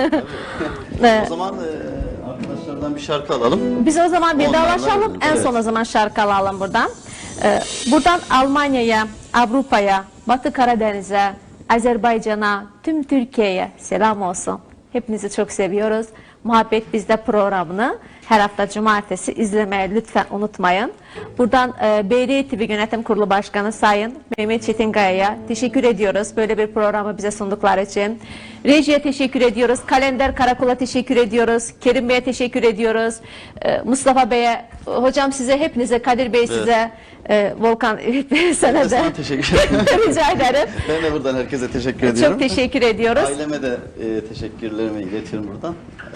O zaman e, arkadaşlardan bir şarkı alalım. Biz o zaman bir Onlarla dalaşalım. En evet. son o zaman şarkı alalım buradan. Ee, buradan Almanya'ya, Avrupa'ya, Batı Karadeniz'e, Azerbaycan'a, tüm Türkiye'ye selam olsun. Hepinizi çok seviyoruz. Muhabbet Bizde programını her hafta cumartesi izlemeye lütfen unutmayın. Buradan e, BD TV Yönetim Kurulu Başkanı Sayın Mehmet Çetinkaya'ya teşekkür ediyoruz. Böyle bir programı bize sundukları için. Rejiye teşekkür ediyoruz. Kalender Karakol'a teşekkür ediyoruz. Kerim Bey'e teşekkür ediyoruz. E, Mustafa Bey'e, hocam size hepinize, Kadir Bey size, e, Volkan sana da teşekkür ederim. rica ederim. Ben de buradan herkese teşekkür ediyorum. Çok teşekkür ediyoruz. Aileme de e, teşekkürlerimi iletiyorum buradan.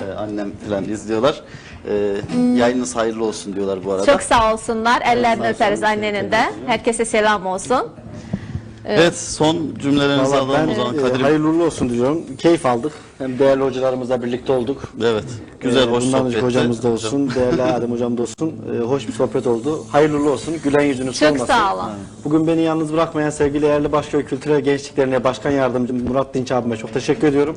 E, annem falan izliyorlar. E, yayınınız hayırlı olsun diyorlar bu arada. Çok sağ olsunlar. Ellerini öperiz annenin de. Herkese selam olsun. Evet son cümlelerinizi Valla alalım ben o zaman e, Kadir. hayırlı uğurlu olsun diyorum. Keyif aldık. Hem değerli hocalarımızla birlikte olduk. Evet. Güzel Ee, hoş Bundan önceki sohbetti. hocamız da olsun, değerli Adem hocam da olsun. Ee, hoş bir sohbet oldu. Hayırlı uğurlu olsun. Gülen yüzünüz Çok solmasın. sağ olun. Bugün beni yalnız bırakmayan sevgili değerli Başköy Kültürel Gençlik Derneği Başkan Yardımcım Murat Dinç abime çok teşekkür ediyorum.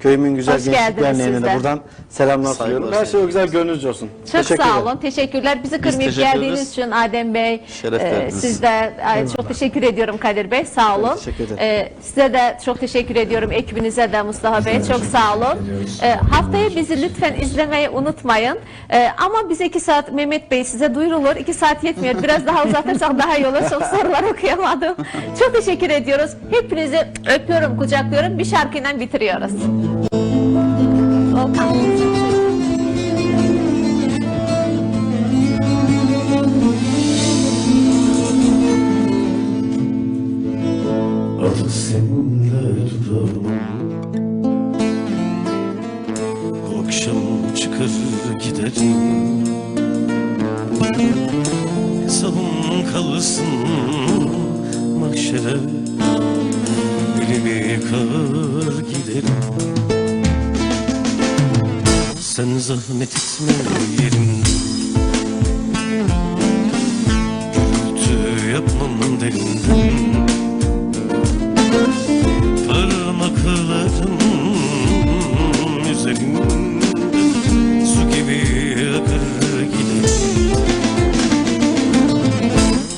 Köyümün güzel Hoş gençlik geldiniz derneğine siz de de. buradan selamlar Saygılar sunuyorum. Her şey o güzel gönlünüzce olsun. Çok Teşekkür sağ olun. Teşekkürler. Bizi kırmayıp teşekkür geldiğiniz ederiz. için Adem Bey, Şeref e, verdiniz. siz de ay, çok teşekkür ediyorum Kadir Bey. Sağ olun. teşekkür ederim. E, size de çok teşekkür ediyorum. Ekibinize de Mustafa Bey. Çok sağ olun. E, haftaya bizi lütfen izlemeyi unutmayın. E, ama biz iki saat Mehmet Bey size duyurulur. İki saat yetmiyor. Biraz daha uzatırsak daha iyi olur. Çok sorular okuyamadım. Çok teşekkür ediyoruz. Hepinizi öpüyorum, kucaklıyorum. Bir şarkıyla bitiriyoruz. Artık seninle dudağım Bu akşam çıkar giderim. Hesabım kalsın mahşere. Elimi yıkar Sen zahmet etme yerim. Gürültü yapmam derinden. Parmaklarım üzerinde. Su gibi akar gider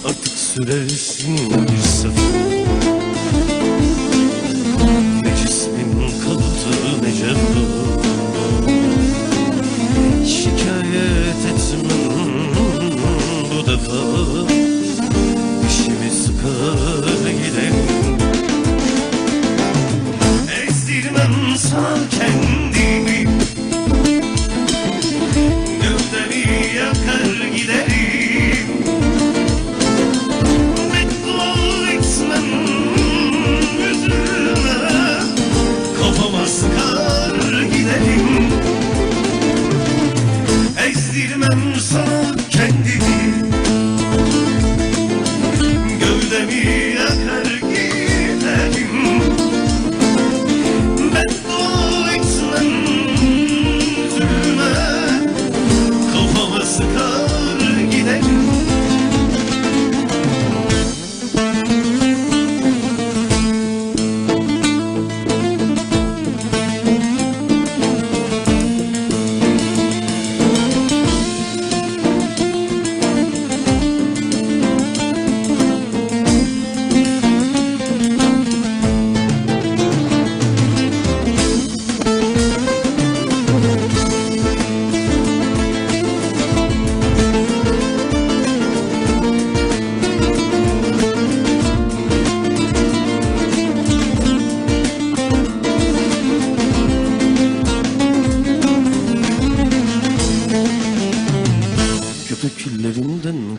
Artık sürersin bir sefer İşimi sıkar giderim Ezdirmem sana kendimi. Gövdemi yakar giderim. Beddua etmem yüzüme. Kafama sıkar giderim. Ezdirmem sana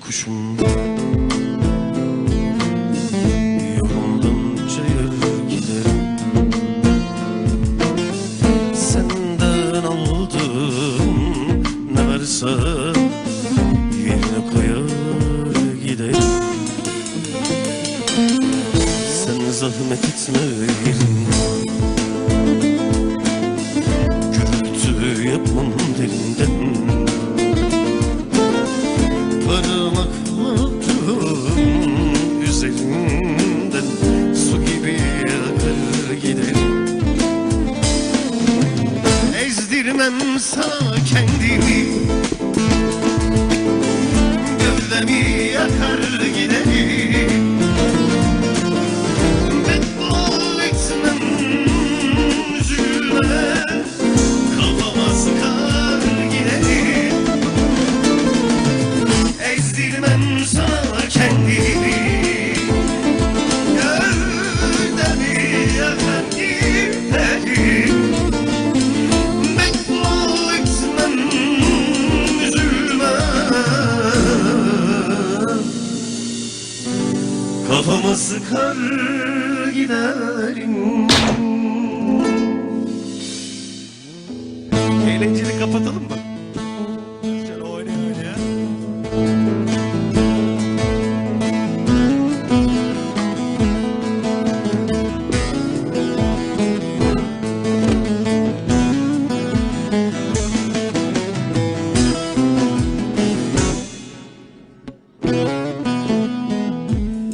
Puxum. görmemsa kendimi. Gövdemi yakar giderim sıkar giderim Eğlenceyi kapatalım mı?